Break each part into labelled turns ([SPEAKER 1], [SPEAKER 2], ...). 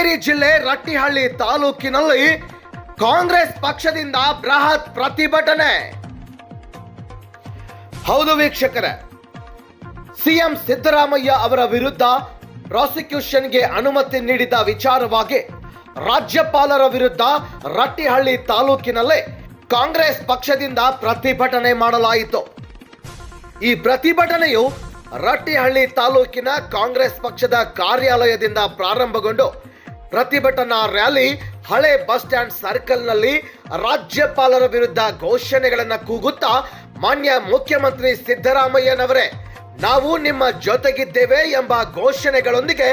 [SPEAKER 1] ಹಾವೇರಿ ಜಿಲ್ಲೆ ರಟ್ಟಿಹಳ್ಳಿ ತಾಲೂಕಿನಲ್ಲಿ ಕಾಂಗ್ರೆಸ್ ಪಕ್ಷದಿಂದ ಬೃಹತ್ ಪ್ರತಿಭಟನೆ. ಹೌದು ವೀಕ್ಷಕರೇ, ಸಿಎಂ ಸಿದ್ದರಾಮಯ್ಯ ಅವರ ವಿರುದ್ಧ ಪ್ರಾಸಿಕ್ಯೂಷನ್ಗೆ ಅನುಮತಿ ನೀಡಿದ ವಿಚಾರವಾಗಿ ರಾಜ್ಯಪಾಲರ ವಿರುದ್ಧ ರಟ್ಟಿಹಳ್ಳಿ ತಾಲೂಕಿನಲ್ಲಿ ಕಾಂಗ್ರೆಸ್ ಪಕ್ಷದಿಂದ ಪ್ರತಿಭಟನೆ ಮಾಡಲಾಯಿತು. ಈ ಪ್ರತಿಭಟನೆಯು ರಟ್ಟಿಹಳ್ಳಿ ತಾಲೂಕಿನ ಕಾಂಗ್ರೆಸ್ ಪಕ್ಷದ ಕಾರ್ಯಾಲಯದಿಂದ ಪ್ರಾರಂಭಗೊಂಡು ಪ್ರತಿಭಟನಾ ರ್ಯಾಲಿ ಹಳೆ ಬಸ್ ಸ್ಟ್ಯಾಂಡ್ ಸರ್ಕಲ್ನಲ್ಲಿ ರಾಜ್ಯಪಾಲರ ವಿರುದ್ಧ ಘೋಷಣೆಗಳನ್ನು ಕೂಗುತ್ತಾ ಮಾನ್ಯ ಮುಖ್ಯಮಂತ್ರಿ ಸಿದ್ದರಾಮಯ್ಯನವರೇ, ನಾವು ನಿಮ್ಮ ಜೊತೆಗಿದ್ದೇವೆ ಎಂಬ ಘೋಷಣೆಗಳೊಂದಿಗೆ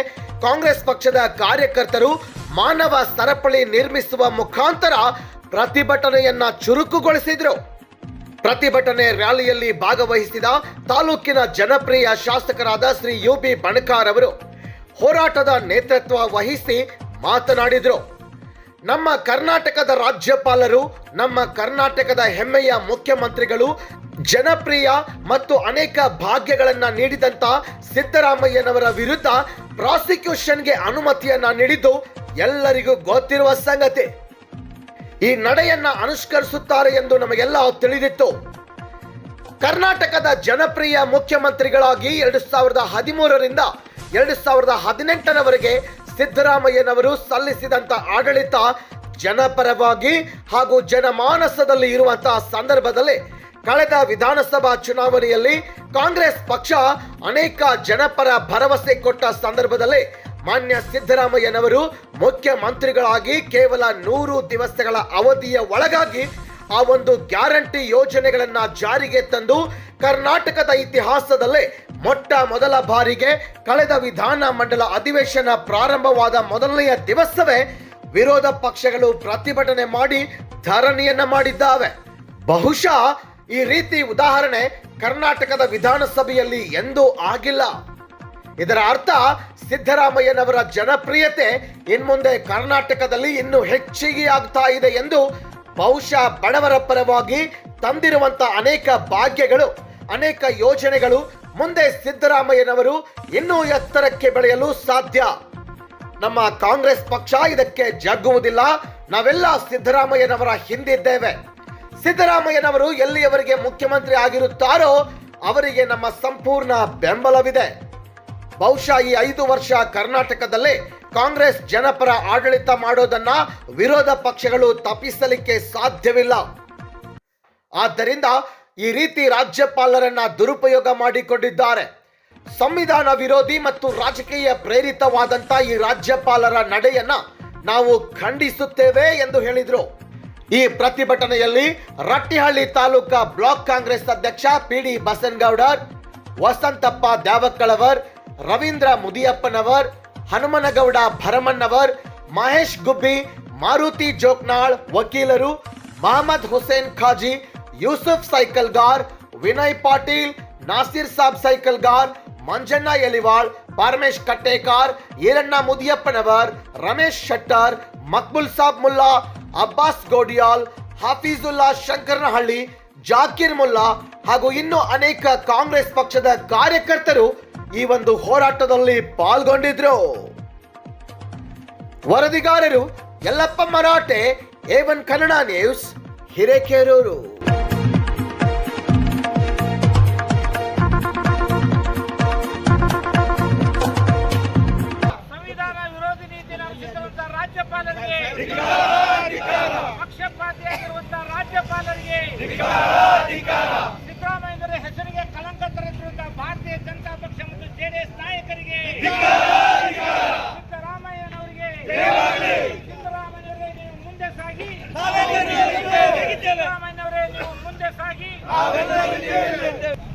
[SPEAKER 1] ಕಾಂಗ್ರೆಸ್ ಪಕ್ಷದ ಕಾರ್ಯಕರ್ತರು ಮಾನವ ಸರಪಳಿ ನಿರ್ಮಿಸುವ ಮುಖಾಂತರ ಪ್ರತಿಭಟನೆಯನ್ನ ಚುರುಕುಗೊಳಿಸಿದರು. ಪ್ರತಿಭಟನೆ ರ್ಯಾಲಿಯಲ್ಲಿ ಭಾಗವಹಿಸಿದ ತಾಲೂಕಿನ ಜನಪ್ರಿಯ ಶಾಸಕರಾದ ಶ್ರೀ ಯು ಬಿ ಬಣಕಾರ್ ಅವರು, ಹೋರಾಟದ ನೇತೃತ್ವ ವಹಿಸಿ ಮಾತನಾಡಿದರು. ನಮ್ಮ ಕರ್ನಾಟಕದ ರಾಜ್ಯಪಾಲರು, ನಮ್ಮ ಕರ್ನಾಟಕದ ಹೆಮ್ಮೆಯ ಮುಖ್ಯಮಂತ್ರಿಗಳು, ಜನಪ್ರಿಯ ಮತ್ತು ಅನೇಕ ಭಾಗ್ಯಗಳನ್ನ ನೀಡಿದಂತ ಸಿದ್ದರಾಮಯ್ಯನವರ ವಿರುದ್ಧ ಪ್ರಾಸಿಕ್ಯೂಷನ್ಗೆ ಅನುಮತಿಯನ್ನ ನೀಡಿದ್ದು ಎಲ್ಲರಿಗೂ ಗೊತ್ತಿರುವ ಸಂಗತಿ. ಈ ನಡೆಯನ್ನ ಅನುಷ್ಕರಿಸುತ್ತಾರೆ ಎಂದು ನಮಗೆಲ್ಲ ತಿಳಿದಿತ್ತು. ಕರ್ನಾಟಕದ ಜನಪ್ರಿಯ ಮುಖ್ಯಮಂತ್ರಿಗಳಾಗಿ ಎರಡು ಸಾವಿರದ ಹದಿಮೂರರಿಂದ ಎರಡು ಸಾವಿರದ ಹದಿನೆಂಟರವರೆಗೆ ಸಿದ್ದರಾಮಯ್ಯನವರು ಸಲ್ಲಿಸಿದಂತ ಆಡಳಿತ ಜನಪರವಾಗಿ ಹಾಗೂ ಜನಮಾನಸದಲ್ಲಿ ಇರುವಂತಹ ಸಂದರ್ಭದಲ್ಲಿ ಕಳೆದ ವಿಧಾನಸಭಾ ಚುನಾವಣೆಯಲ್ಲಿ ಕಾಂಗ್ರೆಸ್ ಪಕ್ಷ ಅನೇಕ ಜನಪರ ಭರವಸೆ ಕೊಟ್ಟ ಸಂದರ್ಭದಲ್ಲಿ ಮಾನ್ಯ ಸಿದ್ದರಾಮಯ್ಯನವರು ಮುಖ್ಯಮಂತ್ರಿಗಳಾಗಿ ಕೇವಲ ನೂರು ದಿವಸಗಳ ಅವಧಿಯ ಒಳಗಾಗಿ ಆ ಒಂದು ಗ್ಯಾರಂಟಿ ಯೋಜನೆಗಳನ್ನು ಜಾರಿಗೆ ತಂದು ಕರ್ನಾಟಕದ ಇತಿಹಾಸದಲ್ಲೇ ಮೊಟ್ಟ ಮೊದಲ ಬಾರಿಗೆ ಕಳೆದ ವಿಧಾನ ಮಂಡಲ ಅಧಿವೇಶನ ಪ್ರಾರಂಭವಾದ ಮೊದಲನೆಯ ದಿವಸವೇ ವಿರೋಧ ಪಕ್ಷಗಳು ಪ್ರತಿಭಟನೆ ಮಾಡಿ ಧರಣಿಯನ್ನ ಮಾಡಿದ್ದಾವೆ. ಬಹುಶಃ ಈ ರೀತಿ ಉದಾಹರಣೆ ಕರ್ನಾಟಕದ ವಿಧಾನಸಭೆಯಲ್ಲಿ ಎಂದೂ ಆಗಿಲ್ಲ. ಇದರ ಅರ್ಥ ಸಿದ್ದರಾಮಯ್ಯನವರ ಜನಪ್ರಿಯತೆ ಇನ್ಮುಂದೆ ಕರ್ನಾಟಕದಲ್ಲಿ ಇನ್ನೂ ಹೆಚ್ಚಿಗೆ ಆಗ್ತಾ ಇದೆ ಎಂದು ಬಹುಶಃ ಬಡವರ ಪರವಾಗಿ ತಂದಿರುವಂತ ಅನೇಕ ಭಾಗ್ಯಗಳು, ಅನೇಕ ಯೋಜನೆಗಳು ಮುಂದೆ ಸಿದ್ದರಾಮಯ್ಯನವರು ಇನ್ನೂ ಎತ್ತರಕ್ಕೆ ಬೆಳೆಯಲು ಸಾಧ್ಯ. ನಮ್ಮ ಕಾಂಗ್ರೆಸ್ ಪಕ್ಷ ಇದಕ್ಕೆ ಜಗ್ಗುವುದಿಲ್ಲ. ನಾವೆಲ್ಲ ಸಿದ್ದರಾಮಯ್ಯನವರ ಹಿಂದಿದ್ದೇವೆ. ಸಿದ್ದರಾಮಯ್ಯನವರು ಎಲ್ಲಿಯವರಿಗೆ ಮುಖ್ಯಮಂತ್ರಿ ಆಗಿರುತ್ತಾರೋ ಅವರಿಗೆ ನಮ್ಮ ಸಂಪೂರ್ಣ ಬೆಂಬಲವಿದೆ. ಬಹುಶಃ ಈ ಐದು ವರ್ಷ ಕರ್ನಾಟಕದಲ್ಲಿ ಕಾಂಗ್ರೆಸ್ ಜನಪರ ಆಡಳಿತ ಮಾಡೋದನ್ನ ವಿರೋಧ ಪಕ್ಷಗಳು ತಪ್ಪಿಸಲಿಕ್ಕೆ ಸಾಧ್ಯವಿಲ್ಲ. ಆದ್ದರಿಂದ ಈ ರೀತಿ ರಾಜ್ಯಪಾಲರನ್ನ ದುರುಪಯೋಗ ಮಾಡಿಕೊಂಡಿದ್ದಾರೆ. ಸಂವಿಧಾನ ವಿರೋಧಿ ಮತ್ತು ರಾಜಕೀಯ ಪ್ರೇರಿತವಾದಂತ ಈ ರಾಜ್ಯಪಾಲರ ನಡೆಯನ್ನ ನಾವು ಖಂಡಿಸುತ್ತೇವೆ ಎಂದು ಹೇಳಿದರು. ಈ ಪ್ರತಿಭಟನೆಯಲ್ಲಿ ರಟ್ಟಿಹಳ್ಳಿ ತಾಲೂಕಾ ಬ್ಲಾಕ್ ಕಾಂಗ್ರೆಸ್ ಅಧ್ಯಕ್ಷ ಪಿ ಡಿ ಬಸನಗೌಡರ್ ವಸಂತಪ್ಪ ದ್ಯಾವಕ್ಕಳವರ್ ರವೀಂದ್ರ ಮುದಿಯಪ್ಪನವರ್, ಹನುಮನಗೌಡ ಭರಮಣ್ಣವರ್, ಮಹೇಶ್ ಗುಬ್ಬಿ, ಮಾರುತಿ ಜೋಕ್ನಾಳ್ ವಕೀಲರು, ಮಹಮ್ಮದ್ ಹುಸೇನ್ ಖಾಜಿ ಯೂಸುಫ್ ಸೈಕಲ್ಗಾರ್, ವಿನಯ್ ಪಾಟೀಲ್, ನಾಸಿರ್ ಸಾಬ್ ಸೈಕಲ್ಗಾರ್, ಮಂಜಣ್ಣ ಎಲಿವಾಳ್, ಪರಮೇಶ್ ಕಟ್ಟೇಕಾರ್, ಈರಣ್ಣ ಮುದಿಯಪ್ಪನವರ್, ರಮೇಶ್ ಶೆಟ್ಟರ್, ಮಕ್ಬುಲ್ ಸಾಬ್ ಮುಲ್ಲಾ, ಅಬ್ಬಾಸ್ ಗೋಡಿಯಾಲ್, ಹಾಫೀಜುಲ್ಲಾ ಶಂಕರನಹಳ್ಳಿ, ಜಾಕಿರ್ ಮುಲ್ಲಾ ಹಾಗೂ ಇನ್ನೂ ಅನೇಕ ಕಾಂಗ್ರೆಸ್ ಪಕ್ಷದ ಕಾರ್ಯಕರ್ತರು ಈ ಒಂದು ಹೋರಾಟದಲ್ಲಿ ಪಾಲ್ಗೊಂಡಿದ್ರು. ವರದಿಗಾರರು
[SPEAKER 2] Yallappa Marathe A one Kannada news, Hirekerur.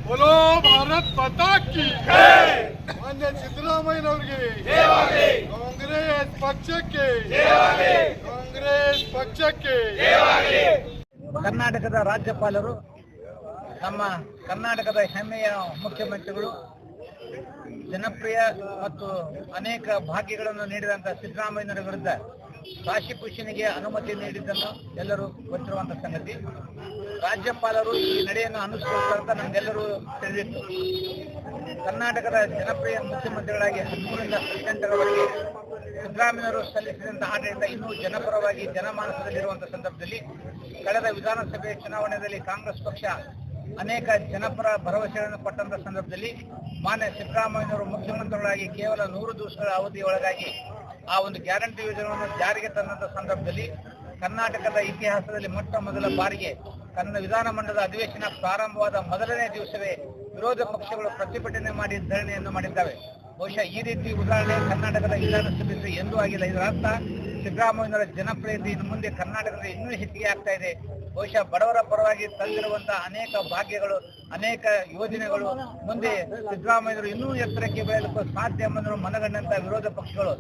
[SPEAKER 3] बोलो भारत माता की ಮಾನ್ಯ ಸಿದ್ದರಾಮಯ್ಯನವರಿಗೆ ಕಾಂಗ್ರೆಸ್ ಪಕ್ಷಕ್ಕೆ ಕಾಂಗ್ರೆಸ್ ಪಕ್ಷಕ್ಕೆ
[SPEAKER 4] ಕರ್ನಾಟಕದ ರಾಜ್ಯಪಾಲರು ನಮ್ಮ ಕರ್ನಾಟಕದ ಹೆಮ್ಮೆಯ ಮುಖ್ಯಮಂತ್ರಿಗಳು ಜನಪ್ರಿಯ ಮತ್ತು ಅನೇಕ ಭಾಗ್ಯಗಳನ್ನು ನೀಡಿದಂತ ಸಿದ್ದರಾಮಯ್ಯನವರ ವಿರುದ್ಧ ಪ್ರಾಸಿಕ್ಯೂಷನ್ಗೆ ಅನುಮತಿ ನೀಡಿದ್ದನ್ನು ಎಲ್ಲರೂ ಗೊತ್ತಿರುವಂತಹ ಸಂಗತಿ. ರಾಜ್ಯಪಾಲರು ಈ ನಡೆಯನ್ನು ಅನುಸರಿಸುತ್ತಾರೆ ಅಂತ ನಮಗೆಲ್ಲರೂ ತಿಳಿದಿತ್ತು. ಕರ್ನಾಟಕದ ಜನಪ್ರಿಯ ಮುಖ್ಯಮಂತ್ರಿಗಳಾಗಿ ಹದಿಮೂರರಿಂದ ಹದಿನೆಂಟರವರೆಗೆ ಸಿದ್ದರಾಮಯ್ಯವರು ಸಲ್ಲಿಸಿದಂತಹ ಆಡಳಿತ ಇನ್ನೂ ಜನಪರವಾಗಿ ಜನಮಾನಸದಲ್ಲಿರುವಂತಹ ಸಂದರ್ಭದಲ್ಲಿ ಕಳೆದ ವಿಧಾನಸಭೆ ಚುನಾವಣೆಯಲ್ಲಿ ಕಾಂಗ್ರೆಸ್ ಪಕ್ಷ ಅನೇಕ ಜನಪರ ಭರವಸೆಗಳನ್ನು ಕೊಟ್ಟಂತ ಸಂದರ್ಭದಲ್ಲಿ ಮಾನ್ಯ ಸಿದ್ದರಾಮಯ್ಯನವರು ಮುಖ್ಯಮಂತ್ರಿಗಳಾಗಿ ಕೇವಲ ನೂರು ದಿವಸಗಳ ಅವಧಿಯೊಳಗಾಗಿ ಆ ಒಂದು ಗ್ಯಾರಂಟಿ ಯೋಜನೆಯನ್ನು ಜಾರಿಗೆ ತಂದಂತ ಸಂದರ್ಭದಲ್ಲಿ ಕರ್ನಾಟಕದ ಇತಿಹಾಸದಲ್ಲಿ ಮೊಟ್ಟ ಮೊದಲ ಬಾರಿಗೆ ಕನ್ನಡ ವಿಧಾನಮಂಡಲದ ಅಧಿವೇಶನ ಪ್ರಾರಂಭವಾದ ಮೊದಲನೇ ದಿವಸವೇ ವಿರೋಧ ಪಕ್ಷಗಳು ಪ್ರತಿಭಟನೆ ಮಾಡಿ ಧರಣಿಯನ್ನು ಮಾಡಿದ್ದಾವೆ. ಬಹುಶಃ ಈ ರೀತಿ ಉದಾಹರಣೆ ಕರ್ನಾಟಕದ ವಿಧಾನಸಭೆ ಎಂದೂ ಆಗಿಲ್ಲ. ಇದರ ಅರ್ಥ ಸಿದ್ದರಾಮಯ್ಯನವರ ಜನಪ್ರಿಯತೆ ಇನ್ನು ಮುಂದೆ ಕರ್ನಾಟಕದಲ್ಲಿ ಇನ್ನೂ ಹೆಚ್ಚಿಗೆ ಆಗ್ತಾ ಇದೆ. ಬಹುಶಃ ಬಡವರ ಪರವಾಗಿ ತಂದಿರುವಂತಹ ಅನೇಕ ಭಾಗ್ಯಗಳು, ಅನೇಕ ಯೋಜನೆಗಳು ಮುಂದೆ ಸಿದ್ದರಾಮಯ್ಯರು ಇನ್ನೂ ಎತ್ತರಕ್ಕೆ ಬೆಳೆಯಲು ಸಾಧ್ಯ ಎಂಬುದನ್ನು ಮನಗಂಡಂತಹ ವಿರೋಧ ಪಕ್ಷಗಳು.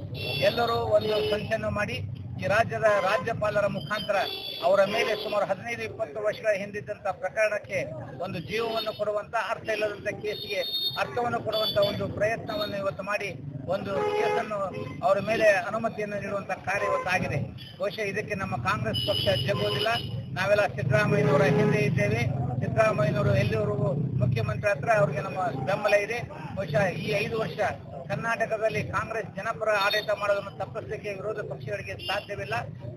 [SPEAKER 4] ಎಲ್ಲರೂ ಒಂದು ಸಂಚನ್ನು ಮಾಡಿ ಈ ರಾಜ್ಯದ ರಾಜ್ಯಪಾಲರ ಮುಖಾಂತರ ಅವರ ಮೇಲೆ ಸುಮಾರು ಹದಿನೈದು, ಇಪ್ಪತ್ತು ವರ್ಷಗಳ ಹಿಂದಿದ್ದಂತ ಪ್ರಕರಣಕ್ಕೆ ಒಂದು ಜೀವವನ್ನು ಕೊಡುವಂತ ಅರ್ಥ ಇಲ್ಲದಂತ ಕೇಸಿಗೆ ಅರ್ಥವನ್ನು ಕೊಡುವಂತ ಒಂದು ಪ್ರಯತ್ನವನ್ನು ಇವತ್ತು ಮಾಡಿ ಒಂದು ಕೇಸನ್ನು ಅವರ ಮೇಲೆ ಅನುಮತಿಯನ್ನು ನೀಡುವಂತ ಕಾರ್ಯ ಇವತ್ತಾಗಿದೆ. ಬಹುಶಃ ಇದಕ್ಕೆ ನಮ್ಮ ಕಾಂಗ್ರೆಸ್ ಪಕ್ಷ ಜಗ್ಗೋದಿಲ್ಲ ನಾವೆಲ್ಲ ಸಿದ್ದರಾಮಯ್ಯನವರ ಹಿಂದೆ ಇದ್ದೇವೆ. ಸಿದ್ದರಾಮಯ್ಯನವರು ಎಲ್ಲಿವರೆಗೂ ಮುಖ್ಯಮಂತ್ರಿ ಹತ್ರ ಅವರಿಗೆ ನಮ್ಮ ಬೆಂಬಲ ಇದೆ. ಬಹುಶಃ ಈ ಐದು ವರ್ಷ ಕರ್ನಾಟಕದಲ್ಲಿ ಕಾಂಗ್ರೆಸ್ ಜನಪರ ಆಡಳಿತ ಮಾಡೋದನ್ನು ತಪ್ಪಿಸಲಿಕ್ಕೆ ವಿರೋಧ ಪಕ್ಷಗಳಿಗೆ ಸಾಧ್ಯವಿಲ್ಲ.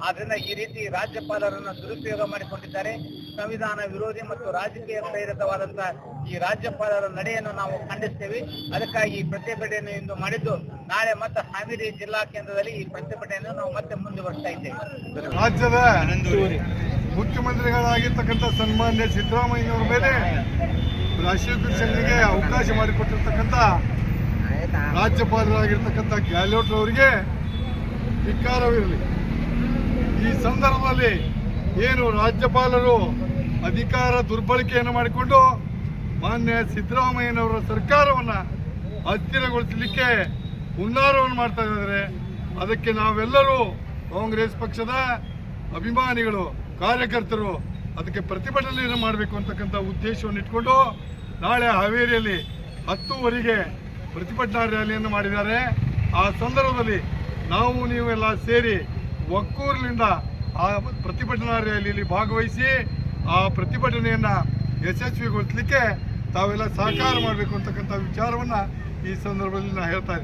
[SPEAKER 4] ಆದ್ರಿಂದ ಈ ರೀತಿ ರಾಜ್ಯಪಾಲರನ್ನು ದುರುಪಯೋಗ ಮಾಡಿಕೊಂಡಿದ್ದಾರೆ. ಸಂವಿಧಾನ ವಿರೋಧಿ ಮತ್ತು ರಾಜಕೀಯ ಪ್ರೇರಿತವಾದಂತಹ ಈ ರಾಜ್ಯಪಾಲರ ನಡೆಯನ್ನು ನಾವು ಖಂಡಿಸ್ತೇವೆ. ಅದಕ್ಕಾಗಿ ಈ ಪ್ರತಿಭಟನೆಯನ್ನು ಇಂದು ಮಾಡಿದ್ದು ನಾಳೆ ಮತ್ತೆ ಹಾವೇರಿ ಜಿಲ್ಲಾ ಕೇಂದ್ರದಲ್ಲಿ ಈ ಪ್ರತಿಭಟನೆಯನ್ನು ನಾವು ಮತ್ತೆ ಮುಂದುವರಿಸ್ತಾ ಇದ್ದೇವೆ.
[SPEAKER 3] ಮುಖ್ಯಮಂತ್ರಿಗಳಾಗಿರ್ತಕ್ಕಂಥ ಸನ್ಮಾನ್ಯ ಸಿದ್ದರಾಮಯ್ಯನವರ ಮೇಲೆ ಪ್ರಾಸಿಕ್ಯೂಷನ್ಗೆ ಅವಕಾಶ ಮಾಡಿಕೊಟ್ಟಿರ್ತಕ್ಕಂಥ ರಾಜ್ಯಪಾಲರಾಗಿರ್ತಕ್ಕಂಥ ಗ್ಯಾಲೋಟ್ ಅವರಿಗೆ ಧಿಕ್ಕಾರವಿರಲಿ. ಈ ಸಂದರ್ಭದಲ್ಲಿ ಏನು ರಾಜ್ಯಪಾಲರು ಅಧಿಕಾರ ದುರ್ಬಳಕೆಯನ್ನು ಮಾಡಿಕೊಂಡು ಮಾನ್ಯ ಸಿದ್ದರಾಮಯ್ಯನವರ ಸರ್ಕಾರವನ್ನ ಅಸ್ಥಿರಗೊಳಿಸಲಿಕ್ಕೆ ಹುನ್ನಾರವನ್ನು ಮಾಡ್ತಾ ಇದ್ದಾರೆ. ಅದಕ್ಕೆ ನಾವೆಲ್ಲರೂ ಕಾಂಗ್ರೆಸ್ ಪಕ್ಷದ ಅಭಿಮಾನಿಗಳು ಕಾರ್ಯಕರ್ತರು ಅದಕ್ಕೆ ಪ್ರತಿಭಟನೆಯನ್ನು ಮಾಡಬೇಕು ಅಂತಕ್ಕಂಥ ಉದ್ದೇಶವನ್ನು ಇಟ್ಕೊಂಡು ನಾಳೆ ಹಾವೇರಿಯಲ್ಲಿ ಹತ್ತುವರೆಗೆ ಪ್ರತಿಭಟನಾ ರ್ಯಾಲಿಯನ್ನು ಮಾಡಿದ್ದಾರೆ. ಆ ಸಂದರ್ಭದಲ್ಲಿ ನಾವು ನೀವೆಲ್ಲ ಸೇರಿ ಒಕ್ಕೂರಿನಿಂದ ಆ ಪ್ರತಿಭಟನಾ ರ್ಯಾಲಿಯಲ್ಲಿ ಭಾಗವಹಿಸಿ ಆ ಪ್ರತಿಭಟನೆಯನ್ನ ಯಶಸ್ವಿಗೊಳಿಸಲಿಕ್ಕೆ ತಾವೆಲ್ಲ ಸಹಕಾರ ಮಾಡಬೇಕು ಅಂತಕ್ಕಂಥ ವಿಚಾರವನ್ನ ಈ ಸಂದರ್ಭದಲ್ಲಿ ನಾನು ಹೇಳ್ತಾ